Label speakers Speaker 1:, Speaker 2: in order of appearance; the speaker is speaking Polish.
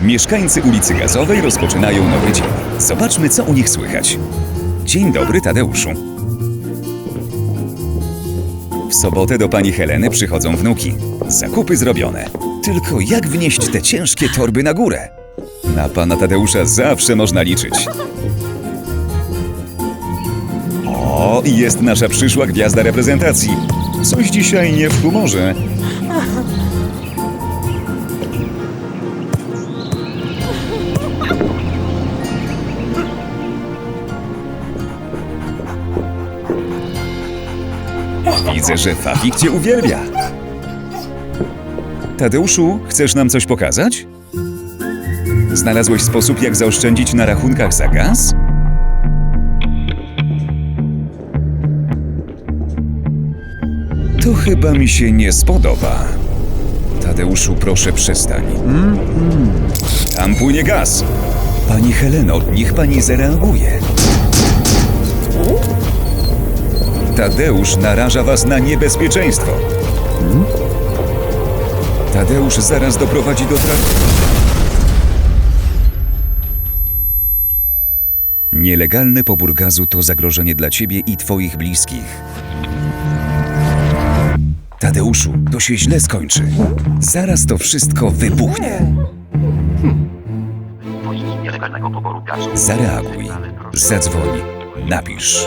Speaker 1: Mieszkańcy ulicy Gazowej rozpoczynają nowy dzień. Zobaczmy, co u nich słychać. Dzień dobry, Tadeuszu. W sobotę do pani Heleny przychodzą wnuki. Zakupy zrobione. Tylko jak wnieść te ciężkie torby na górę? Na pana Tadeusza zawsze można liczyć. O, jest nasza przyszła gwiazda reprezentacji. Coś dzisiaj nie w humorze. Widzę, że Fafik cię uwielbia. Tadeuszu, chcesz nam coś pokazać? Znalazłeś sposób, jak zaoszczędzić na rachunkach za gaz? To chyba mi się nie spodoba. Tadeuszu, proszę przestań. Tam płynie gaz. Pani Heleno, niech pani zareaguje. Tadeusz naraża was na niebezpieczeństwo. Tadeusz zaraz doprowadzi do tragedii. Nielegalny pobór gazu to zagrożenie dla ciebie i twoich bliskich. Tadeuszu, to się źle skończy. Zaraz to wszystko wybuchnie. Zareaguj, zadzwoń, napisz.